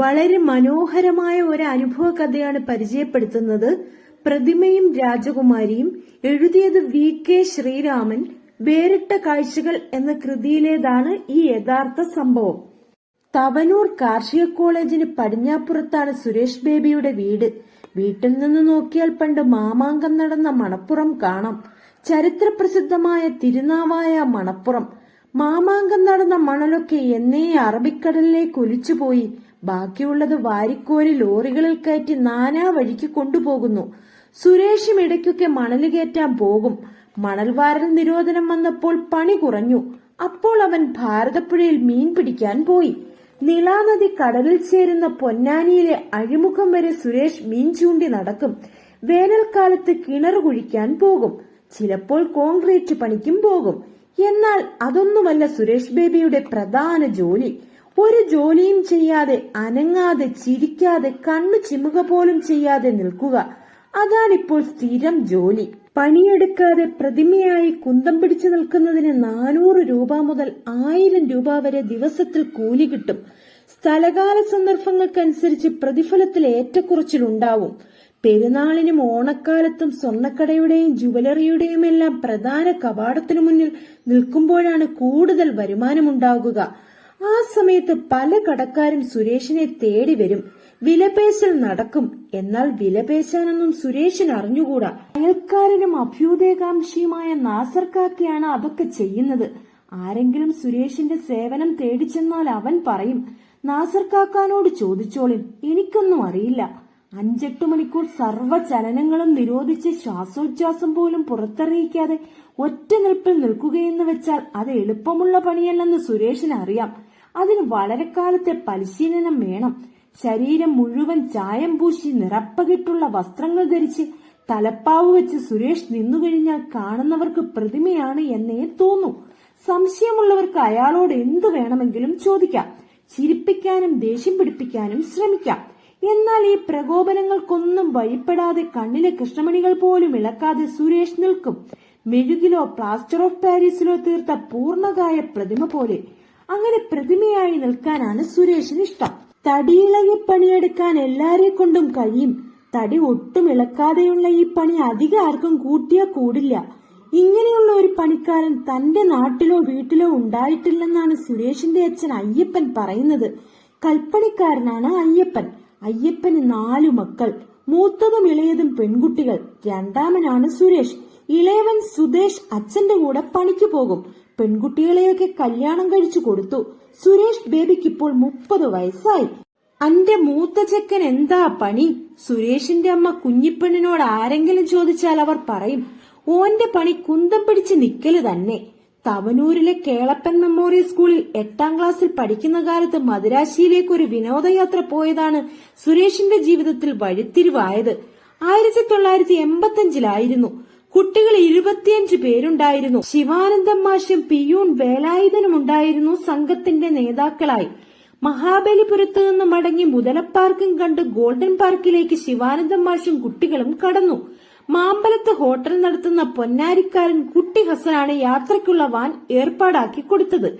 വളരെ മനോഹരമായ ഒരു അനുഭവ കഥയാണ് പരിചയപ്പെടുത്തുന്നത്. പ്രതിമയും രാജകുമാരിയും എഴുതിയത് വി കെ ശ്രീരാമൻ വേറിട്ട കാഴ്ചകൾ എന്ന കൃതിയിലേതാണ് ഈ യഥാർത്ഥ സംഭവം. തവനൂർ കാർഷിക കോളേജിന് പടിഞ്ഞാപ്പുറത്താണ് സുരേഷ് ബേബിയുടെ വീട്. വീട്ടിൽ നിന്ന് നോക്കിയാൽ പണ്ട് മാമാങ്കം നടന്ന മണപ്പുറം കാണാം. ചരിത്രപ്രസിദ്ധമായ തിരുനാവായ മണപ്പുറം. മാമാങ്കം നടന്ന മണലൊക്കെ എന്നേ അറബിക്കടലിലേക്ക് ഒലിച്ചുപോയി. ബാക്കിയുള്ളത് വാരിക്കോരി ലോറികളിൽ കയറ്റി നാനാ വഴിക്ക് കൊണ്ടുപോകുന്നു. സുരേഷും ഇടയ്ക്കൊക്കെ മണൽ കയറ്റാൻ പോകും. മണൽ വാരൽ നിരോധനം വന്നപ്പോൾ പണി കുറഞ്ഞു. അപ്പോൾ അവൻ ഭാരതപ്പുഴയിൽ മീൻ പിടിക്കാൻ പോയി. നിളാനദി കടലിൽ ചേരുന്ന പൊന്നാനിയിലെ അഴിമുഖം വരെ സുരേഷ് മീൻ ചൂണ്ടി നടക്കും. വേനൽക്കാലത്ത് കിണർ കുഴിക്കാൻ പോകും. ചിലപ്പോൾ കോൺക്രീറ്റ് പണിക്കും പോകും. എന്നാൽ അതൊന്നുമല്ല സുരേഷ് ബേബിയുടെ പ്രധാന ജോലി. ഒരു ജോലിയും ചെയ്യാതെ അനങ്ങാതെ ചിരിക്കാതെ കണ്ണു ചിമുക പോലും ചെയ്യാതെ നിൽക്കുക. അതാണിപ്പോൾ സ്ഥിരം ജോലി. പണിയെടുക്കാതെ പ്രതിമയായി കുന്തം പിടിച്ചു നിൽക്കുന്നതിന് നാനൂറ് രൂപ മുതൽ ആയിരം രൂപ വരെ ദിവസത്തിൽ കൂലി കിട്ടും. സ്ഥലകാല സന്ദർഭങ്ങൾക്കനുസരിച്ച് പ്രതിഫലത്തിൽ ഏറ്റക്കുറച്ചിലുണ്ടാവും പെരുന്നാളിനും ഓണക്കാലത്തും സ്വർണക്കടയുടെയും ജുവലറിയുടെയും എല്ലാം പ്രധാന കവാടത്തിനു മുന്നിൽ നിൽക്കുമ്പോഴാണ് കൂടുതൽ വരുമാനമുണ്ടാകുക. ആ സമയത്ത് പല കടക്കാരും സുരേഷിനെ തേടി വരും. വിലപേശൽ നടക്കും. എന്നാൽ വിലപേശാനൊന്നും സുരേഷൻ അറിഞ്ഞുകൂടാ. അയൽക്കാരനും അഭ്യുദയകാംക്ഷിയുമായ നാസർക്കാക്കിയാണ് അതൊക്കെ ചെയ്യുന്നത്. ആരെങ്കിലും സുരേഷിന്റെ സേവനം തേടി ചെന്നാൽ അവൻ പറയും നാസർക്കാക്കാനോട് ചോദിച്ചോളിൻ എനിക്കൊന്നും അറിയില്ല. അഞ്ചെട്ട് മണിക്കൂർ സർവ ചലനങ്ങളും നിരോധിച്ച് ശ്വാസോച്ഛ്വാസം പോലും പുറത്തറിയിക്കാതെ ഒറ്റ നിൽപ്പിൽ നിൽക്കുകയെന്ന് വെച്ചാൽ അത് എളുപ്പമുള്ള പണിയല്ലെന്ന് സുരേഷിന് അറിയാം. അതിന് വളരെ കാലത്തെ പരിശീലനം വേണം. ശരീരം മുഴുവൻ ചായം പൂശി നിറപ്പകിട്ടുള്ള വസ്ത്രങ്ങൾ ധരിച്ച് തലപ്പാവ് വെച്ച് സുരേഷ് നിന്നുകഴിഞ്ഞാൽ കാണുന്നവർക്ക് പ്രതിമയാണ് എന്നേ തോന്നൂ. സംശയമുള്ളവർക്ക് അയാളോട് എന്തു വേണമെങ്കിലും ചോദിക്കാം. ചിരിപ്പിക്കാനും ദേഷ്യം പിടിപ്പിക്കാനും ശ്രമിക്കാം. എന്നാൽ ഈ പ്രകോപനങ്ങൾക്കൊന്നും വഴിപ്പെടാതെ കണ്ണിലെ കൃഷ്ണമണികൾ പോലും ഇളക്കാതെ സുരേഷ് നിൽക്കും. മെഴുകിലോ പ്ലാസ്റ്റർ ഓഫ് പാരീസിലോ തീർത്ത പൂർണകായ പ്രതിമ പോലെ അങ്ങനെ പ്രതിമയായി നിൽക്കാനാണ് സുരേഷിന് ഇഷ്ടം. തടിയിളകി പണിയെടുക്കാൻ എല്ലാരെ കൊണ്ടും കഴിയും. തടി ഒട്ടും ഇളക്കാതെയുള്ള ഈ പണി അധികം ആർക്കും കൂട്ടിയാ കൂടില്ല. ഇങ്ങനെയുള്ള ഒരു പണിക്കാരൻ തന്റെ നാട്ടിലോ വീട്ടിലോ ഉണ്ടായിട്ടില്ലെന്നാണ് സുരേഷിന്റെ അച്ഛൻ അയ്യപ്പൻ പറയുന്നത്. കൽപ്പണിക്കാരനാണ് അയ്യപ്പൻ. അയ്യപ്പന് നാലു മക്കൾ. മൂത്തതും ഇളയതും പെൺകുട്ടികൾ. രണ്ടാമനാണ് സുരേഷ്. ഇളയവൻ സുദേശ് അച്ഛന്റെ കൂടെ പണിക്ക് പോകും. പെൺകുട്ടികളെയൊക്കെ കല്യാണം കഴിച്ചു കൊടുത്തു. സുരേഷ് ബേബിക്ക് ഇപ്പോൾ മുപ്പത് വയസ്സായി. അന്റെ മൂത്ത ചെക്കൻ എന്താ പണി? സുരേഷിന്റെ അമ്മ കുഞ്ഞിപ്പെണ്ണിനോട് ആരെങ്കിലും ചോദിച്ചാൽ അവർ പറയും ഓന്റെ പണി കുന്തം പിടിച്ച് നിക്കൽ തന്നെ. തവനൂരിലെ കേളപ്പൻ മെമ്മോറിയൽ സ്കൂളിൽ എട്ടാം ക്ലാസ്സിൽ പഠിക്കുന്ന കാലത്ത് മദുരാശിയിലേക്ക് ഒരു വിനോദയാത്ര പോയതാണ് സുരേഷിന്റെ ജീവിതത്തിൽ വഴിത്തിരിവായത്. ആയിരത്തി തൊള്ളായിരത്തി എൺപത്തിയഞ്ചിലായിരുന്നു. കുട്ടികൾ ഇരുപത്തിയഞ്ച് പേരുണ്ടായിരുന്നു. ശിവാനന്ദം മാഷും പിയൂൺ വേലായുധനും ഉണ്ടായിരുന്നു സംഘത്തിന്റെ നേതാക്കളായി. മഹാബലിപുരത്ത് നിന്ന് മടങ്ങി മുതലപ്പാർക്കും കണ്ട് ഗോൾഡൻ പാർക്കിലേക്ക് ശിവാനന്ദം മാഷും കുട്ടികളും കടന്നു. മാമ്പലത്ത് ഹോട്ടൽ നടത്തുന്ന പൊന്നാരിക്കാരൻ കുട്ടി ഹസനാണ് യാത്രയ്ക്കുള്ള വാൻ ഏർപ്പാടാക്കി കൊടുത്തത്.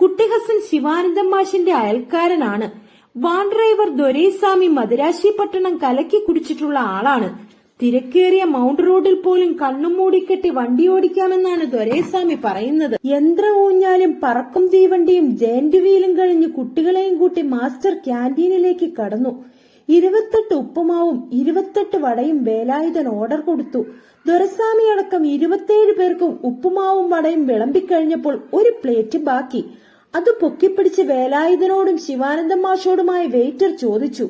കുട്ടി ഹസൻ ശിവാനന്ദം മാഷിന്റെ അയൽക്കാരനാണ്. വാൻ ഡ്രൈവർ ദൊരൈസ്വാമി മദുരാശി പട്ടണം കലക്കി കുടിച്ചിട്ടുള്ള ആളാണ്. തിരക്കേറിയ മൗണ്ട് റോഡിൽ പോലും കണ്ണും മൂടിക്കെട്ടി വണ്ടി ഓടിക്കാമെന്നാണ് ദൊരൈസ്വാമി പറയുന്നത്. യന്ത്ര ഊഞ്ഞാലും പറക്കും തീവണ്ടിയും ജയന്റ് വീലും കഴിഞ്ഞ് കുട്ടികളെയും കൂട്ടി മാസ്റ്റർ ക്യാന്റീനിലേക്ക് കടന്നു. ഇരുപത്തെട്ട് ഉപ്പുമാവും ഇരുപത്തെട്ട് വടയും വേലായുധൻ ഓർഡർ കൊടുത്തു. ദൊരസ്വാമി അടക്കം ഇരുപത്തിയേഴ് പേർക്കും ഉപ്പുമാവും വടയും വിളമ്പിക്കഴിഞ്ഞപ്പോൾ ഒരു പ്ലേറ്റ് ബാക്കി. അത് പൊക്കിപ്പിടിച്ച് വേലായുധനോടും ശിവാനന്ദം മാഷോടുമായി വെയിറ്റർ ചോദിച്ചു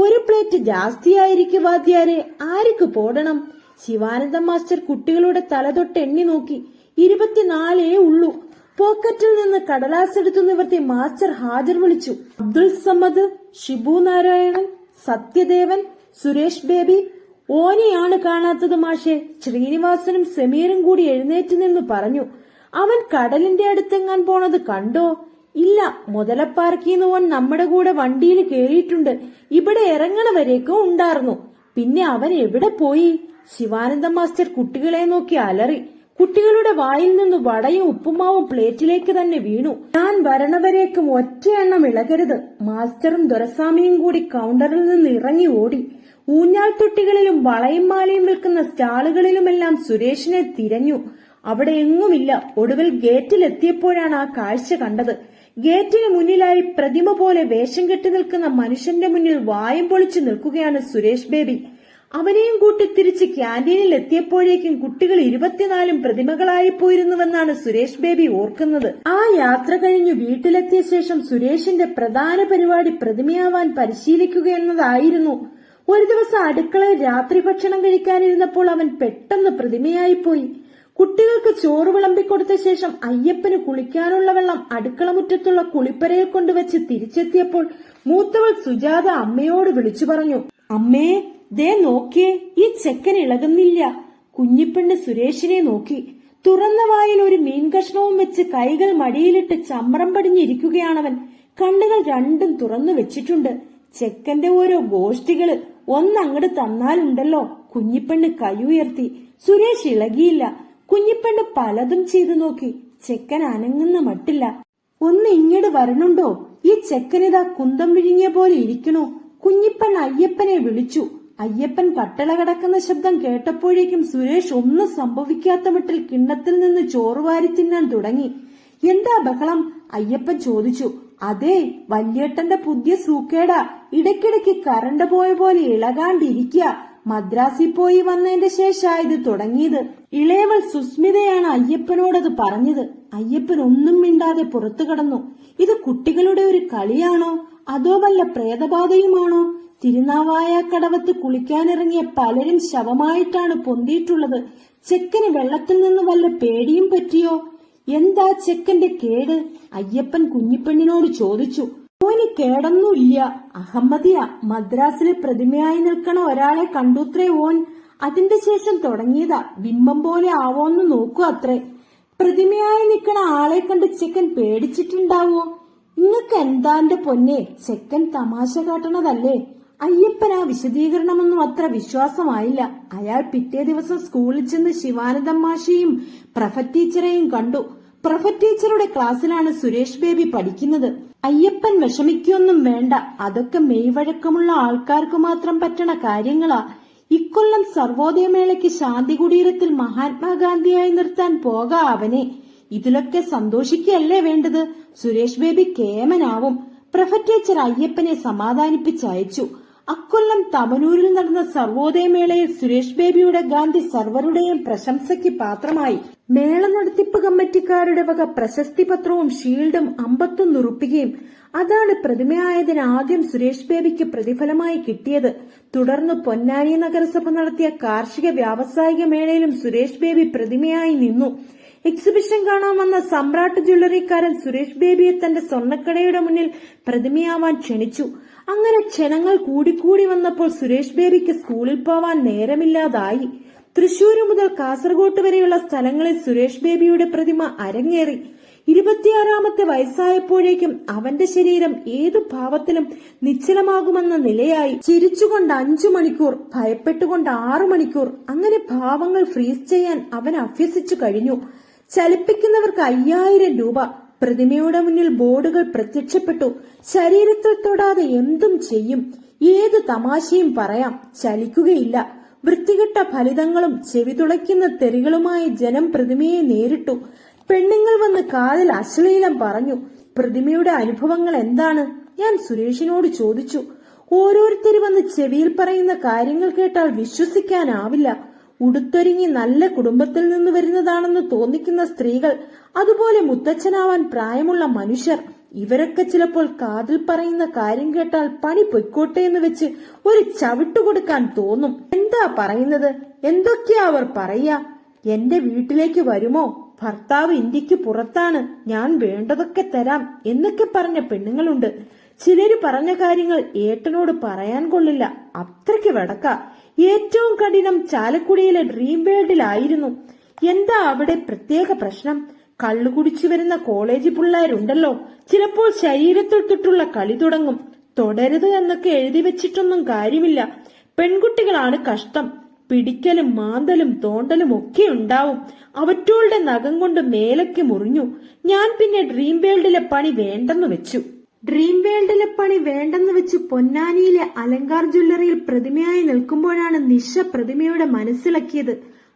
ഒരു പ്ലേറ്റ് ജാസ്തിയായിരിക്കും വാദ്യാരെ. ആർക്ക് പോടണം? ശിവാനന്ദ മാസ്റ്റർ കുട്ടികളുടെ തല തൊട്ട് എണ്ണി നോക്കി. ഇരുപത്തിനാലേ ഉള്ളൂ. പോക്കറ്റിൽ നിന്ന് കടലാസ് എടുത്തു നിവർത്തി മാസ്റ്റർ ഹാജർ വിളിച്ചു. അബ്ദുൾ സമദ് ഷിബു നാരായണൻ സത്യദേവൻ സുരേഷ് ബേബി. ഓനെയാണ് കാണാത്തത് മാഷെ. ശ്രീനിവാസനും സമീറും കൂടി എഴുന്നേറ്റ് നിന്ന് പറഞ്ഞു. അവൻ കടലിന്റെ അടുത്തെങ്ങാൻ പോണത് കണ്ടോ? ഇല്ല മുതലപ്പാർക്കിന്ന് ഓൻ നമ്മുടെ കൂടെ വണ്ടിയിൽ കേറിയിട്ടുണ്ട്. ഇവിടെ ഇറങ്ങണ വരേക്കും ഉണ്ടായിരുന്നു പിന്നെ അവൻ എവിടെ പോയി? ശിവാനന്ദ മാസ്റ്റർ കുട്ടികളെ നോക്കി അലറി. കുട്ടികളുടെ വായിൽ നിന്ന് വടയും ഉപ്പുമാവും പ്ലേറ്റിലേക്ക് തന്നെ വീണു. ഞാൻ വരണവരേക്കും ഒറ്റയെണ്ണം ഇളകരുത്. മാസ്റ്ററും ദൊരസ്വാമിയും കൂടി കൗണ്ടറിൽ നിന്ന് ഇറങ്ങി ഓടി. ഊഞ്ഞാൽ തൊട്ടികളിലും വളയും മാലയും വിൽക്കുന്ന സ്റ്റാളുകളിലുമെല്ലാം സുരേഷിനെ തിരഞ്ഞു. അവിടെ എങ്ങുമില്ല. ഒടുവിൽ ഗേറ്റിലെത്തിയപ്പോഴാണ് ആ കാഴ്ച കണ്ടത്. ഗേറ്റിന് മുന്നിലായി പ്രതിമ പോലെ വേഷം കെട്ടി നിൽക്കുന്ന മനുഷ്യന്റെ മുന്നിൽ വായും പൊളിച്ചു നിൽക്കുകയാണ് സുരേഷ് ബേബി. അവനെയും കൂട്ടി തിരിച്ച് ക്യാന്റീനിൽ എത്തിയപ്പോഴേക്കും കുട്ടികൾ ഇരുപത്തിനാലും പ്രതിമകളായി പോയിരുന്നുവെന്നാണ് സുരേഷ് ബേബി ഓർക്കുന്നത്. ആ യാത്ര കഴിഞ്ഞു വീട്ടിലെത്തിയ ശേഷം സുരേഷിന്റെ പ്രധാന പരിപാടി പ്രതിമയാവാൻ പരിശീലിക്കുക എന്നതായിരുന്നു. ഒരു ദിവസം അടുക്കളയിൽ രാത്രി ഭക്ഷണം കഴിക്കാനിരുന്നപ്പോൾ അവൻ പെട്ടെന്ന് പ്രതിമയായിപ്പോയി. കുട്ടികൾക്ക് ചോറ് വിളമ്പിക്കൊടുത്ത ശേഷം അയ്യപ്പന് കുളിക്കാനുള്ള വെള്ളം അടുക്കളമുറ്റത്തുള്ള കുളിപ്പരയിൽ കൊണ്ടുവച്ച് തിരിച്ചെത്തിയപ്പോൾ മൂത്തവൾ സുജാത അമ്മയോട് വിളിച്ചു പറഞ്ഞു അമ്മേ ദേ നോക്കിയേ ഈ ചെക്കൻ ഇളകുന്നില്ല. കുഞ്ഞിപ്പെണ്ണ് സുരേഷിനെ നോക്കി. തുറന്ന വായിൽ ഒരു മീൻ കഷ്ണവും വെച്ച് കൈകൾ മടിയിലിട്ട് ചമ്രം പടിഞ്ഞിരിക്കുകയാണവൻ. കണ്ണുകൾ രണ്ടും തുറന്നു വെച്ചിട്ടുണ്ട്. ചെക്കന്റെ ഓരോ ഗോഷ്ടികൾ ഒന്നങ്ങട് തന്നാലുണ്ടല്ലോ. കുഞ്ഞിപ്പെണ്ണ് കൈ ഉയർത്തി. സുരേഷ് ഇളകിയില്ല. കുഞ്ഞിപ്പെണ്ണ് പലതും ചെയ്തു നോക്കി ചെക്കൻ അനങ്ങുന്ന മട്ടില്ല. ഒന്ന് ഇങ്ങോട്ട് വരണുണ്ടോ? ഈ ചെക്കനിതാ കുന്തം വിഴുങ്ങിയ പോലെ ഇരിക്കണോ. കുഞ്ഞിപ്പൻ അയ്യപ്പനെ വിളിച്ചു. അയ്യപ്പൻ കട്ടള കടക്കുന്ന ശബ്ദം കേട്ടപ്പോഴേക്കും സുരേഷ് ഒന്നും സംഭവിക്കാത്ത മട്ടിൽ കിണ്ണത്തിൽ നിന്ന് ചോറ് വാരി തിന്നാൻ തുടങ്ങി. എന്താ ബഹളം? അയ്യപ്പൻ ചോദിച്ചു. അതെ വല്യേട്ടന്റെ പുതിയ സൂക്കേടാ. ഇടയ്ക്കിടയ്ക്ക് കറണ്ട് പോയ പോലെ ഇളകാണ്ടിരിക്കുക മദ്രാസിൽ പോയി വന്നതിന്റെ ശേഷമായത് തുടങ്ങിയത്. ഇളയവൾ സുസ്മിതയാണ് അയ്യപ്പനോടത് പറഞ്ഞത്. അയ്യപ്പൻ ഒന്നും മിണ്ടാതെ പുറത്തു കടന്നു. ഇത് കുട്ടികളുടെ ഒരു കളിയാണോ? അതോ വല്ല പ്രേതബാധയുമാണോ? തിരുനാവായ കടവത്ത് കുളിക്കാനിറങ്ങിയ പലരും ശവമായിട്ടാണ് പൊന്തിയിട്ടുള്ളത്. ചെക്കന് വെള്ളത്തിൽ നിന്ന് വല്ല പേടിയും പറ്റിയോ? എന്താ ചെക്കന്റെ കേട്? അയ്യപ്പൻ കുഞ്ഞിപ്പെണ്ണിനോട് ചോദിച്ചു. ഓന് കേടൊന്നുമില്ല. അഹമ്മദിയ മദ്രാസിലെ പ്രതിമയായി നിൽക്കണ ഒരാളെ കണ്ടുത്രേ ഓൻ. അതിന്റെ ശേഷം തുടങ്ങിയതാ ബിംബം പോലെ ആവോന്ന് നോക്കൂ അത്രേ. പ്രതിമയായി നിൽക്കണ ആളെ കണ്ട് ചെക്കൻ പേടിച്ചിട്ടുണ്ടാവോ? നിങ്ങക്ക് എന്താന്റെ പൊന്നെ? ചെക്കൻ തമാശ കാട്ടണതല്ലേ? അയ്യപ്പൻ ആ വിശദീകരണമൊന്നും അത്ര വിശ്വാസമായില്ല. അയാൾ പിറ്റേ ദിവസം സ്കൂളിൽ ചെന്ന് ശിവാനന്ദം മാഷിയും പ്രഫറ്റ് ടീച്ചറെയും കണ്ടു. പ്രഫറ്റ് ടീച്ചറുടെ ക്ലാസ്സിലാണ് സുരേഷ് ബേബി പഠിക്കുന്നത്. അയ്യപ്പൻ വിഷമിക്കൊന്നും വേണ്ട. അതൊക്കെ മെയ്വഴക്കമുള്ള ആൾക്കാർക്ക് മാത്രം പറ്റണ കാര്യങ്ങളാ. ഇക്കൊല്ലം സർവോദയമേളയ്ക്ക് ശാന്തി കുടീരത്തിൽ മഹാത്മാഗാന്ധിയായി നിർത്താൻ പോകാ അവനെ. ഇതിലൊക്കെ സന്തോഷിക്കല്ലേ വേണ്ടത്? സുരേഷ് ബേബി കേമനാവും. പ്രൊഫ ടീച്ചർ അയ്യപ്പനെ സമാധാനിപ്പിച്ചയച്ചു. അക്കൊല്ലം തമനൂരിൽ നടന്ന സർവോദയമേളയിൽ സുരേഷ് ബേബിയുടെ ഗാന്ധി സർവരുടെയും പ്രശംസയ്ക്ക് പാത്രമായി. മേള നടത്തിപ്പ് കമ്മിറ്റിക്കാരുടെ വക പ്രശസ്തി പത്രവും ഷീൽഡും അമ്പത്തും നുറുപ്പിക്കുകയും അതാണ് പ്രതിമയായതിന് ആദ്യം സുരേഷ് ബേബിക്ക് പ്രതിഫലമായി കിട്ടിയത്. തുടർന്ന് പൊന്നാനി നഗരസഭ നടത്തിയ കാർഷിക വ്യാവസായിക മേളയിലും സുരേഷ് ബേബി പ്രതിമയായി നിന്നു. എക്സിബിഷൻ കാണാൻ വന്ന സമ്രാട്ട് ജ്വല്ലറിക്കാരൻ സുരേഷ് ബേബിയെ തന്റെ സ്വർണക്കടയുടെ മുന്നിൽ പ്രതിമയാവാൻ ക്ഷണിച്ചു. അങ്ങനെ ക്ഷണങ്ങൾ കൂടിക്കൂടി വന്നപ്പോൾ സുരേഷ് ബേബിക്ക് സ്കൂളിൽ പോവാൻ നേരമില്ലാതായി. തൃശൂര് മുതൽ കാസർഗോട്ട് വരെയുള്ള സ്ഥലങ്ങളിൽ സുരേഷ് ബേബിയുടെ പ്രതിമ അരങ്ങേറി. ഇരുപത്തിയാറാമത്തെ വയസ്സായപ്പോഴേക്കും അവന്റെ ശരീരം ഏതു ഭാവത്തിലും നിശ്ചലമാകുമെന്ന നിലയായി. ചിരിച്ചുകൊണ്ട് അഞ്ചു മണിക്കൂർ ഭയപ്പെട്ടുകൊണ്ട് ആറു മണിക്കൂർ അങ്ങനെ ഭാവങ്ങൾ ഫ്രീസ് ചെയ്യാൻ അവൻ അഭ്യസിച്ചു കഴിഞ്ഞു. ചലിപ്പിക്കുന്നവർക്ക് അയ്യായിരം രൂപ. പ്രതിമയുടെ മുന്നിൽ ബോർഡുകൾ പ്രത്യക്ഷപ്പെട്ടു. ശരീരത്തിൽ തൊടാതെ എന്തും ചെയ്യും. ഏത് തമാശയും പറയാം. ചലിക്കുകയില്ല. വൃത്തികെട്ട ഫലിതങ്ങളും ചെവിതുളയ്ക്കുന്ന തെറികളുമായി ജനം പ്രതിമയെ നേരിട്ടു. പെണ്ണുങ്ങൾ വന്ന് കാതിൽ അശ്ലീലം പറഞ്ഞു. പ്രതിമയുടെ അനുഭവങ്ങൾ എന്താണ്? ഞാൻ സുരേഷിനോട് ചോദിച്ചു. ഓരോരുത്തർ വന്ന് ചെവിയിൽ പറയുന്ന കാര്യങ്ങൾ കേട്ടാൽ വിശ്വസിക്കാനാവില്ല. ഉടുത്തൊരുങ്ങി നല്ല കുടുംബത്തിൽ നിന്ന് വരുന്നതാണെന്ന് തോന്നിക്കുന്ന സ്ത്രീകൾ അതുപോലെ മുത്തച്ഛനാവാൻ പ്രായമുള്ള മനുഷ്യർ. ഇവരൊക്കെ ചിലപ്പോൾ കാതിൽ പറയുന്ന കാര്യം കേട്ടാൽ പണി പൊയ്ക്കോട്ടെ എന്ന് വെച്ച് ഒരു ചവിട്ടു കൊടുക്കാൻ തോന്നും. എന്താ പറയുന്നത്? എന്തൊക്കെയാ അവർ പറയാ എന്റെ വീട്ടിലേക്ക് വരുമോ? ഭർത്താവ് ഇന്ത്യയ്ക്ക് പുറത്താണ്. ഞാൻ വേണ്ടതൊക്കെ തരാം എന്നൊക്കെ പറഞ്ഞ പെണ്ണുങ്ങളുണ്ട്. ചിലര് പറഞ്ഞ കാര്യങ്ങൾ ഏട്ടനോട് പറയാൻ കൊള്ളില്ല. അത്രയ്ക്ക് വടക്ക. ഏറ്റവും കഠിനം ചാലക്കുടിയിലെ ഡ്രീം വേൾഡിലായിരുന്നു. എന്താ അവിടെ പ്രത്യേക പ്രശ്നം? കള്ളു കുടിച്ചു വരുന്ന കോളേജ് പിള്ളേരുണ്ടല്ലോ. ചിലപ്പോൾ ശരീരത്തിൽ തൊട്ടുള്ള കളി തുടങ്ങും. തുടരുത് എന്നൊക്കെ എഴുതി വെച്ചിട്ടൊന്നും കാര്യമില്ല. പെൺകുട്ടികളാണ് കഷ്ടം. പിടിക്കലും മാന്തലും തോണ്ടലും ഒക്കെ ഉണ്ടാവും. അവറ്റോളുടെ നഖം കൊണ്ട് മേലൊക്കെ മുറിഞ്ഞു. ഞാൻ പിന്നെ ഡ്രീം വേൾഡിലെ പണി വേണ്ടെന്ന് വെച്ചു. ഡ്രീം വേൾഡിലെ പണി വേണ്ടെന്ന് വെച്ച് പൊന്നാനിയിലെ അലങ്കാർ ജ്വല്ലറിയിൽ പ്രതിമയായി നിൽക്കുമ്പോഴാണ് നിഷ പ്രതിമയുടെ മനസ്സിളക്കിയത്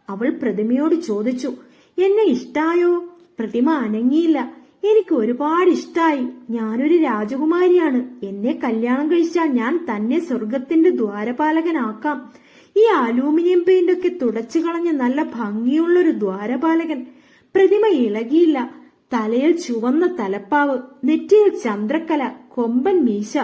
അവൾ പ്രതിമയോട് ചോദിച്ചു എന്നെ ഇഷ്ടായോ? പ്രതിമ അനങ്ങിയില്ല. എനിക്ക് ഒരുപാട് ഇഷ്ടായി. ഞാനൊരു രാജകുമാരിയാണ്. എന്നെ കല്യാണം കഴിച്ചാൽ ഞാൻ തന്നെ സ്വർഗത്തിന്റെ ദ്വാരപാലകനാക്കാം. ഈ അലൂമിനിയം പെയിന്റ് ഒക്കെ തുടച്ചു കളഞ്ഞ നല്ല ഭംഗിയുള്ള ഒരു ദ്വാരപാലകൻ. പ്രതിമ ഇളകിയില്ല. തലയിൽ ചുവന്ന തലപ്പാവ് നെറ്റിയിൽ ചന്ദ്രക്കല കൊമ്പൻ മീശ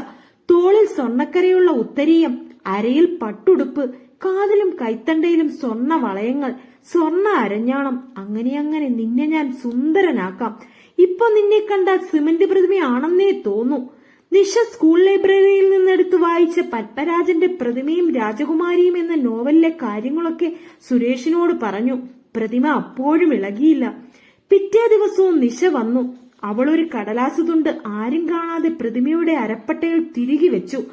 തോളിൽ സ്വർണക്കരയുള്ള ഉത്തരീയം അരയിൽ പട്ടുടുപ്പ് കാതിലും കൈത്തണ്ടയിലും സ്വർണ വളയങ്ങൾ സ്വർണ അരഞ്ഞാണം അങ്ങനെ അങ്ങനെ നിന്നെ ഞാൻ സുന്ദരനാക്കാം. ഇപ്പൊ നിന്നെ കണ്ടാൽ സിമന്റ് പ്രതിമയാണെന്നേ തോന്നൂ. നിഷ സ്കൂൾ ലൈബ്രറിയിൽ നിന്നെടുത്ത് വായിച്ച പത്മരാജന്റെ പ്രതിമയും രാജകുമാരിയും എന്ന നോവലിലെ കാര്യങ്ങളൊക്കെ സുരേഷിനോട് പറഞ്ഞു. പ്രതിമ അപ്പോഴും ഇളകിയില്ല. പിറ്റേ ദിവസവും നിശ വന്നു. അവളൊരു കടലാസ് തുണ്ട് ആരും കാണാതെ പ്രതിമയുടെ അരപ്പട്ടയിൽ തിരികെ വെച്ചു.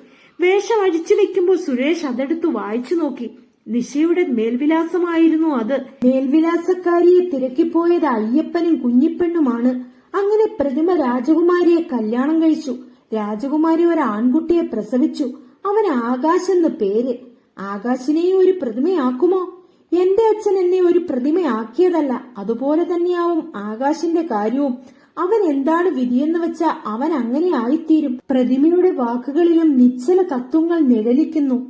വേഷം അഴിച്ചു വെക്കുമ്പോൾ സുരേഷ് അതെടുത്ത് വായിച്ചു നോക്കി. നിശയുടെ മേൽവിലാസമായിരുന്നു അത്. മേൽവിലാസക്കാരിയെ തിരക്കിപ്പോയത് അയ്യപ്പനും കുഞ്ഞിപ്പെണ്ണുമാണ്. അങ്ങനെ പ്രതിമ രാജകുമാരിയെ കല്യാണം കഴിച്ചു. രാജകുമാരി ഒരു ആൺകുട്ടിയെ പ്രസവിച്ചു. അവൻ ആകാശ് എന്ന് പേര്. ആകാശിനെയും ഒരു പ്രതിമയാക്കുമോ? എന്റെ അച്ഛൻ എന്നെ ഒരു പ്രതിമയാക്കിയതല്ല. അതുപോലെ തന്നെയാവും ആകാശിന്റെ കാര്യവും. അവൻ എന്താണ് വിധിയെന്ന് വെച്ചാ അവൻ അങ്ങനെ ആയിത്തീരും. പ്രതിമയുടെ വാക്കുകളിലും നിശ്ചല തത്വങ്ങൾ നിഴലിക്കുന്നു.